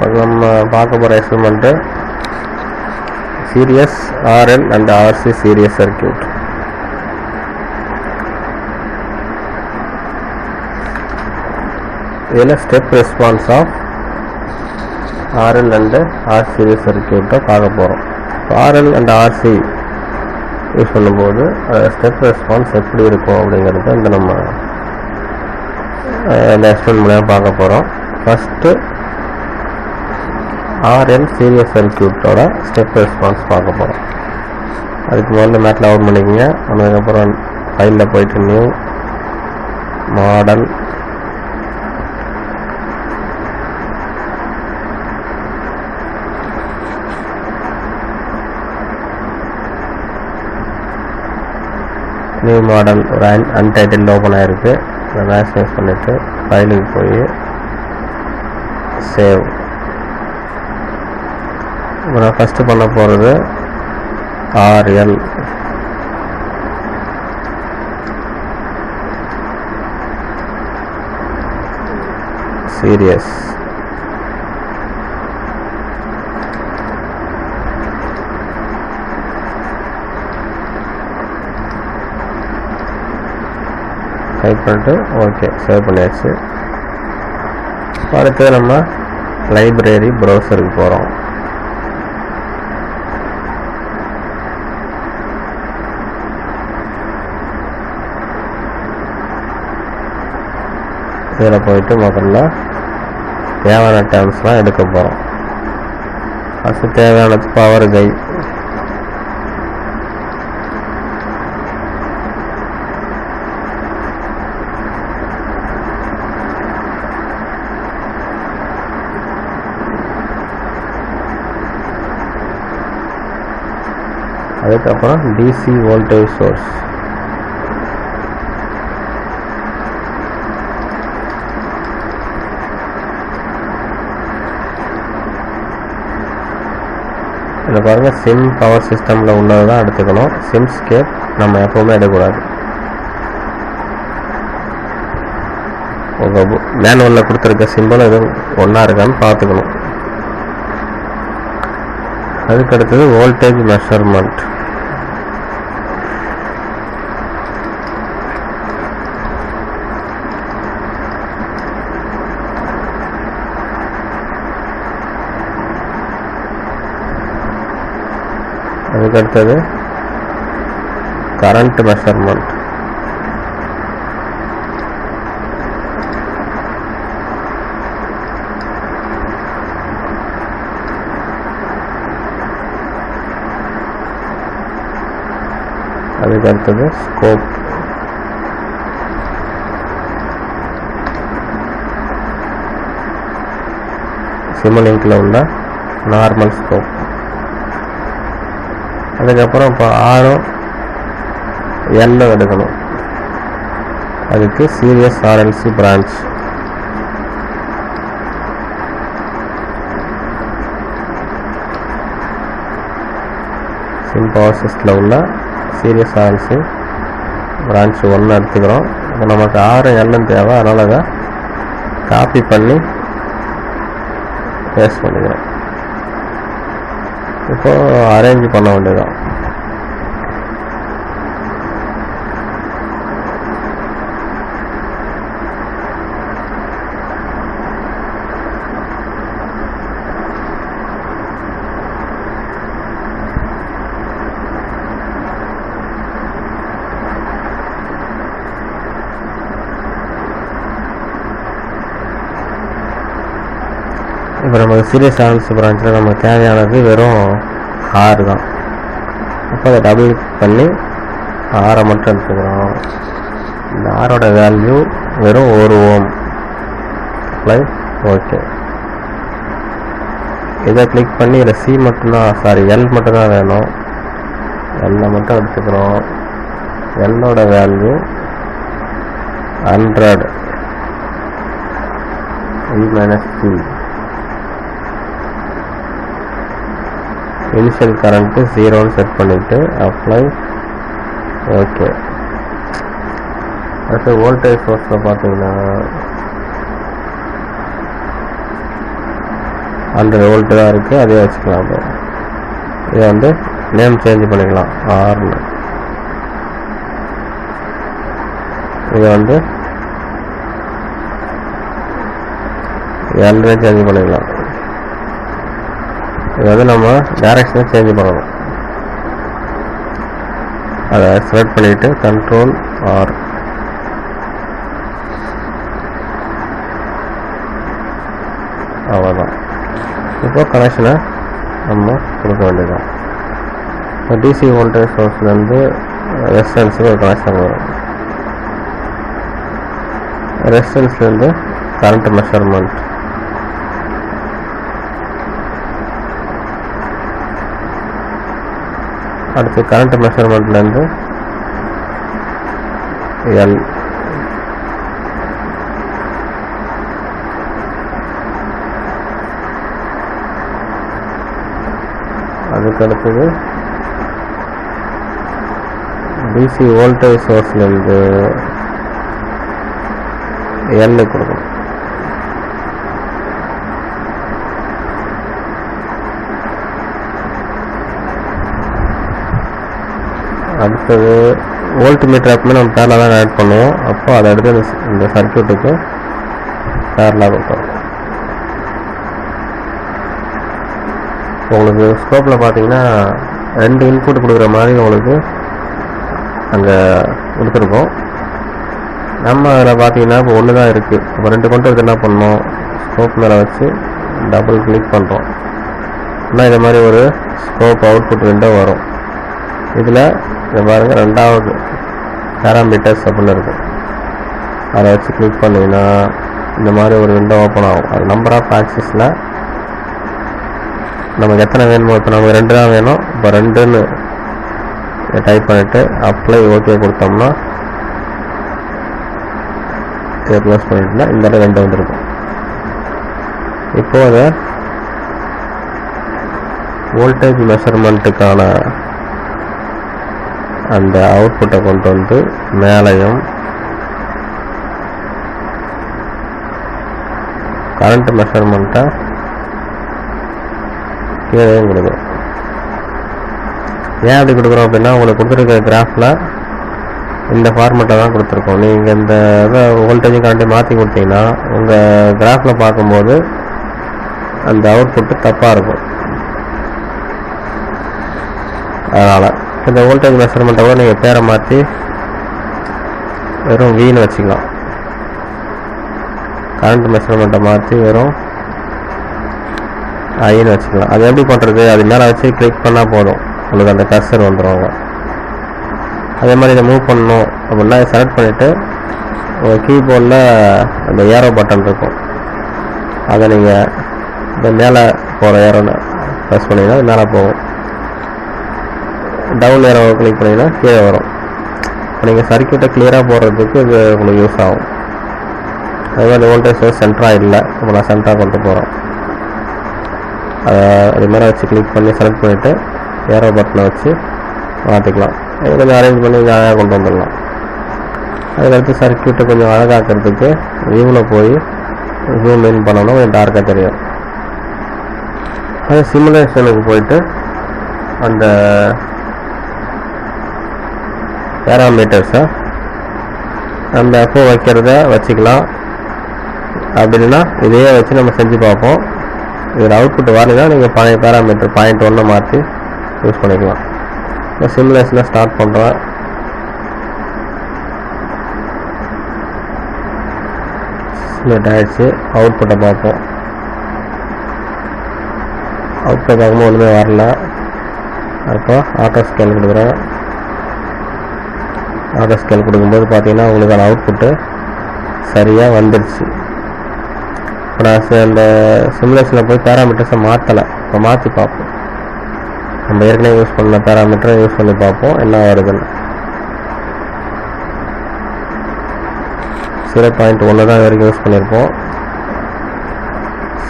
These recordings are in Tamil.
இப்போ நம்ம பார்க்க போகிற experiment series RL and RC series circuit இதில் step response of RL and R series சர்க்கியூட்டை பார்க்க போகிறோம் ஆர்எல் அண்ட் ஆர்சி யூஸ் பண்ணும்போது ஸ்டெப் ரெஸ்பான்ஸ் எப்படி இருக்கும் அப்படிங்கிறத இந்த நம்ம இந்த எக்ஸ்பிளைன் மூலியமாக பார்க்க போகிறோம் ஃபஸ்ட்டு ஆர்எல் சீரியஸ் சர்க்கியூட்டோட ஸ்டெப் ரெஸ்பான்ஸ் பார்க்க போகிறோம் அதுக்கு முதல்ல மேட்டில் அவுட் பண்ணிக்கோங்க. அதுக்கப்புறம் ஃபைலில் போயிட்டு நியூ மாடல் நியூ மாடல் ஒரு அன் அன்டைட்டில் ஓப்பன் ஆகிருக்கு அதை மேக்ஸிமைஸ் பண்ணிவிட்டு ஃபைலுக்கு போய் சேவ் இப்போ நான் ஃபஸ்ட்டு பண்ண போகிறது ஆர்எல் சீரியஸ் டைப் பண்ணிட்டு ஓகே சேவ் பண்ணியாச்சு. அடுத்து நம்ம லைப்ரரி ப்ரௌசருக்கு போகிறோம் இதில் போயிட்டு முதல்ல தேவையான டேர்ம்ஸ்லாம் எடுக்க போகிறோம் ஃபஸ்ட்டு தேவையானது பவர் கை அதுக்கப்புறம் டிசி வோல்டேஜ் சோர்ஸ் இதில் பாருங்கள் சிம் பவர் சிஸ்டமில் உள்ளது தான் எடுத்துக்கணும். சிம் ஸ்கேப் நம்ம எப்போவுமே எடுக்கக்கூடாது. உங்கள் மேனுவலில் கொடுத்துருக்க சிம்பிள் எதுவும் ஒன்றா இருக்கான்னு பார்த்துக்கணும். அதுக்கு அடுத்தது வோல்டேஜ் மெஷர்மெண்ட் அதுக்கு அடுத்தது கரண்ட் மெஷர்மெண்ட் அதுக்கு அடுத்தது ஸ்கோப் சிமலிங்கில் உள்ள நார்மல் ஸ்கோப் அதுக்கப்புறம் இப்போ ஆறும் எல்லும் எடுக்கணும். அதுக்கு series RLC branch Sim power சிஸ்டில் உள்ள சீரியஸ் ஆர்எல்சி பிரான்ச் ஒன்று எடுத்துக்கிறோம். இப்போ நமக்கு ஆறு எல்லும் தேவை. அதனால் அதை காப்பி பண்ணி பேஸ்ட் பண்ணிக்கிறோம். இப்போ அரேஞ்ச் பண்ண வேண்டியதான் இப்போ நமக்கு சீரியஸ் ஆனல்ஸ் பிரான்ச்சில் நமக்கு தேவையானது வெறும் ஆறு தான். அப்போ அதை டபுள் பண்ணி ஆறை மட்டும் எடுத்துக்கிறோம். இந்த ஆரோட வேல்யூ வெறும் ஒரு ஓம். ப்ளஸ் ஓகே இதை கிளிக் பண்ணி இதில் சி மட்டும்தான் சாரி எல் மட்டும்தான் வேணும். எல்லை மட்டும் எடுத்துக்கிறோம். எல்லோட value hundred E minus C initial current ஜீரோன்னு செட் பண்ணிவிட்டு அப்ளை ஓகே அடுத்து வோல்டேஜ் சோர்ஸில் பார்த்தீங்கன்னா ஹண்ட்ரட் வோல்ட்டு தான் இருக்குது அதே வச்சுக்கலாம் அப்போ. இதை வந்து நேம் சேஞ்ச் பண்ணிக்கலாம். ஆர்னு இதை வந்து எல்னு சேஞ்ச் பண்ணிக்கலாம். இது வந்து நம்ம டைரக்ஷனை சேஞ்ச் பண்ணணும். அதை செலக்ட் பண்ணிவிட்டு கண்ட்ரோல் ஆர் அவ்வளோதான் இப்போ கனெக்ஷனை நம்ம கொடுக்க வேண்டியதான் இப்போ டிசி வோல்டேஜ் சோர்ஸ்லேருந்து ரெசிஸ்டன்ஸுக்கு ஒரு கனெக்ஷன் வரும். ரெசிஸ்டன்ஸ்லேருந்து கரண்ட் மெஷர்மெண்ட் அடுத்து கரண்ட் மெஷர்மெண்ட்லேருந்து எல் அதுக்கு அடுத்தது டிசி வோல்டேஜ் சோர்ஸ்லேருந்து எல் கொடுக்கும் அடுத்தது வோல்ட் மீட்டர் எப்பவுமே நம்ம பேரலாக தான் ஆட் பண்ணுவோம். அப்போ அதை எடுத்து இந்த சர்க்கியூட்டுக்கு பேரலாக இருக்கும் உங்களுக்கு ஸ்கோப்பில் பார்த்தீங்கன்னா ரெண்டு இன்புட் கொடுக்குற மாதிரி உங்களுக்கு அங்கே கொடுத்துருக்கோம். நம்ம அதில் பார்த்தீங்கன்னா இப்போ ஒன்று தான் இருக்குது இப்போ ரெண்டு கொண்டு வந்து என்ன பண்ணோம் ஸ்கோப் மேலே வச்சு டபுள் கிளிக் பண்ணுறோம் ஆனால் இது மாதிரி ஒரு ஸ்கோப் அவுட்புட் விண்டோ வரும். இதில் இதை பாருங்க ரெண்டாவது பேராமீட்டர்ஸ் அப்படின்னு இருக்கும் அதை வச்சு கிளிக் பண்ணிங்கன்னா இந்த மாதிரி ஒரு விண்டோ ஓப்பன் ஆகும். அது நம்பர் ஆஃப் ஆக்சஸில் நமக்கு எத்தனை வேணுமோ இப்போ நமக்கு ரெண்டு தான் வேணும். இப்போ ரெண்டுன்னு டைப் பண்ணிவிட்டு அப்ளை ஓகே கொடுத்தோம்னா இதை க்ளோஸ் பண்ணிட்டுனா இந்த இடத்துல ரெண்டு வந்துருக்கும். இப்போது வோல்டேஜ் மெஷர்மெண்ட்டுக்கான அந்த அவுட்புட்டை கொண்டு வந்து மேலையும் கரண்ட் மெஷர்மெண்ட்டை கீழேயும் கொடுக்கும் ஏன் அப்படி கொடுக்குறோம் அப்படின்னா உங்களுக்கு கொடுத்துருக்க கிராஃபில் இந்த ஃபார்மெட்டை தான் கொடுத்துருக்கோம். நீங்கள் இந்த இதை வோல்டேஜும் கரண்ட்டையும் மாற்றி கொடுத்தீங்கன்னா உங்கள் கிராஃபில் பார்க்கும்போது அந்த அவுட்புட்டு தப்பாக இருக்கும். அதனால் இந்த வோல்டேஜ் மெஷர்மெண்ட்டை கூட நீங்கள் பேரை மாற்றி வெறும் வீணு வச்சுக்கலாம். கரண்ட் மெஷர்மெண்ட்டை மாற்றி வெறும் ஐன்னு வச்சுக்கலாம். அது எப்படி பண்ணுறது அது மேலே வச்சு கிளிக் பண்ணால் போதும். உங்களுக்கு அந்த கர்சர் வந்துடும் அதே மாதிரி இதை மூவ் பண்ணணும் அப்படின்னா செலக்ட் பண்ணிவிட்டு உங்கள் கீபோர்டில் அந்த ஏரோ பட்டன் இருக்கும். அதை நீங்கள் இந்த மேலே போகிற ஏரோன்னு ப்ரெஸ் பண்ணிங்கன்னா அது மேலே போகும். டவுன் ஏரோ கிளிக் பண்ணிங்கன்னா கீழே வரும். இப்போ நீங்கள் சர்க்கியூட்டை கிளியராக போடுறதுக்கு இது உங்களுக்கு யூஸ் ஆகும். அதே மாதிரி வோல்டேஜ் சோர்ஸ் சென்டராக இல்லை. இப்போ நான் சென்டராக கொண்டு போகிறோம் அதை அது மாதிரி வச்சு கிளிக் பண்ணி செலக்ட் பண்ணிவிட்டு ஏரோ பட்டனை வச்சு மாற்றிக்கலாம் இது கொஞ்சம் அரேஞ்ச் பண்ணி அழகாக கொண்டு வந்துடலாம். அதுக்கடுத்து சர்க்கியூட்டை கொஞ்சம் அழகாக்கிறதுக்கு வியூவில் போய் ஜூம் இன் பண்ணணும். கொஞ்சம் டார்க்காக தெரியும். அது சிமுலேஷனுக்கு போயிட்டு அந்த பேராமீட்டர்ஸை அந்த எப்போ வைக்கிறத வச்சுக்கலாம். அப்படி இல்லைன்னா இதையே வச்சு நம்ம செஞ்சு பார்ப்போம். இதில் அவுட்புட் வரலைன்னா நீங்கள் பழைய பேராமீட்டர் பாயிண்ட் ஒன்றை மாற்றி யூஸ் பண்ணிக்கலாம். இப்போ சிமுலேஷனை ஸ்டார்ட் பண்ணுறேன் சிமுலேட் ஆகிடுச்சு அவுட்புட்டை பார்ப்போம். அவுட்புட்டை பார்க்கும்போது ஒன்றுமே வரல. அப்போ ஆட்டோ ஸ்கேல் கொடுக்குறேன். ஆர்டர் ஸ்கேல் கொடுக்கும்போது பார்த்தீங்கன்னா உங்களுக்கான அவுட்புட்டு சரியாக வந்துடுச்சு இப்போ நான் அந்த இந்த சிமுலேஷனில் போய் பேராமீட்டர்ஸை மாற்றலை இப்போ மாற்றி பார்ப்போம். நம்ம ஏற்கனவே யூஸ் பண்ண பேராமீட்டரை யூஸ் பண்ணி பார்ப்போம் என்ன வருதுன்னு. ஜீரோ பாயிண்ட் ஒன்று தான் வரைக்கும் யூஸ் பண்ணியிருப்போம்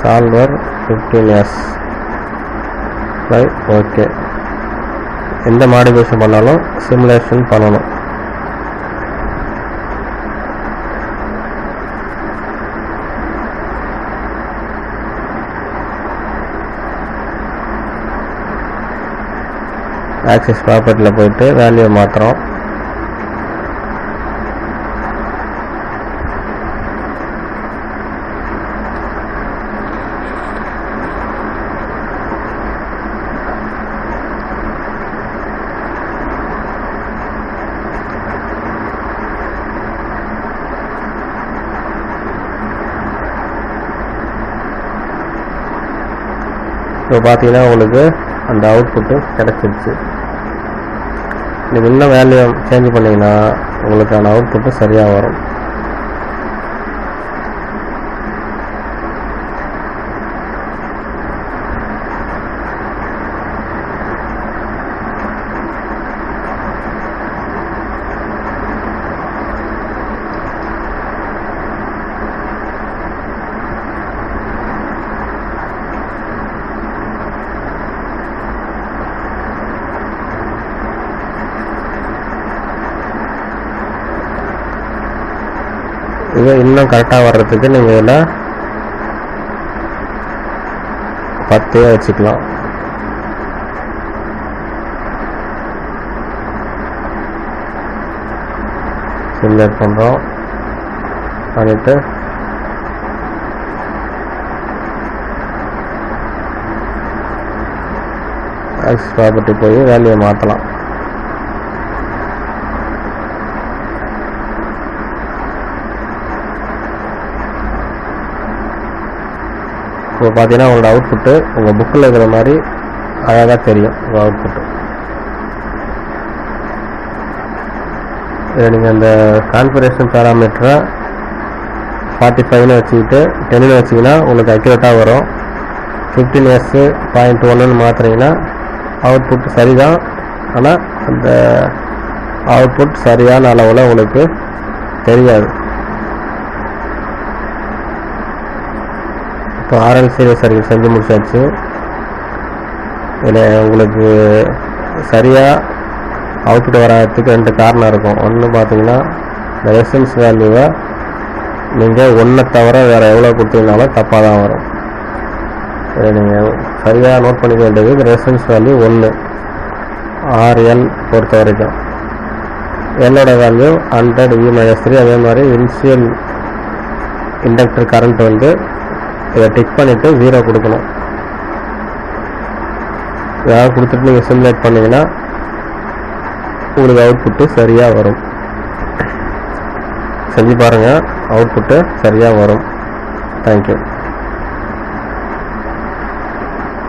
சால்வர் ஃபிஃப்டீன் எஸ் ஓகே எந்த மாடிஃபிகேஷன் பண்ணாலும் சிமுலேஷன் பண்ணணும். ஆக்சிஸ் ப்ராப்பர்ட்டியில் போயிட்டு வேல்யூ மாற்றுறோம் இப்போ பார்த்தீங்கன்னா உங்களுக்கு அந்த அவுட்புட்டும் கிடச்சிருச்சு. நீங்கள் இன்னும் வேல்யூ சேஞ்ச் பண்ணிங்கன்னா உங்களுக்கான அவுட்புட்டும் சரியாக வரும். நீங்கள் இன்னும் கரெக்டாக வர்றதுக்கு நீங்கள் இதில் பத்தே வச்சுக்கலாம். சிமுலேட் பண்ணுறோம் பண்ணிட்டு ஆக்ஸ் ப்ராப்பர்ட்டி போய் வேல்யூ மாற்றலாம் இப்போ பார்த்தீங்கன்னா உங்களோட அவுட்புட்டு உங்கள் புக்கில் இருக்கிற மாதிரி அழகாக தெரியும் உங்கள் அவுட்புட்டு இதை நீங்கள் அந்த கான்ஃபரேஷன் பேராமீட்டரை ஃபார்ட்டி ஃபைவ்னு வச்சுக்கிட்டு டென்னு வச்சிங்கன்னா உங்களுக்கு அக்யூரேட்டாக வரும். ஃபிஃப்டீன் எஸ்ஸு பாயிண்ட் ஒன்றுன்னு மாற்றுறீங்கன்னா அவுட்புட் சரிதான். ஆனால் அந்த அவுட்புட் சரியான அளவில் உங்களுக்கு தெரியாது. இப்போ ஆர்எல் சீரியஸ் செஞ்சு முடிச்சாச்சு. இதில் உங்களுக்கு சரியாக அவுட்புட் வராதுக்கு ரெண்டு காரணம் இருக்கும். ஒன்று பார்த்தீங்கன்னா இந்த ரெசன்ஸ் வேல்யூவை நீங்கள் ஒன்றை தவிர வேறு எவ்வளோ கொடுத்தீங்கனாலும் தப்பாக தான் வரும். இதை நீங்கள் சரியாக நோட் பண்ணிக்க வேண்டியது இந்த ரெசன்ஸ் வேல்யூ ஒன்று ஆர்எல் பொறுத்த வரைக்கும் எல்லோட value hundred E minus three அதே மாதிரி இனிஷியல் இண்டக்டர் கரண்ட் வந்து இதை டிக் பண்ணிவிட்டு ஜீரோ கொடுக்கணும். ஏதாவது கொடுத்துட்டு நீங்கள் சிமுலேட் பண்ணீங்கன்னா உங்களுக்கு அவுட்புட்டு சரியாக வரும். செஞ்சு பாருங்கள் அவுட்புட்டு சரியாக வரும். தேங்க்யூ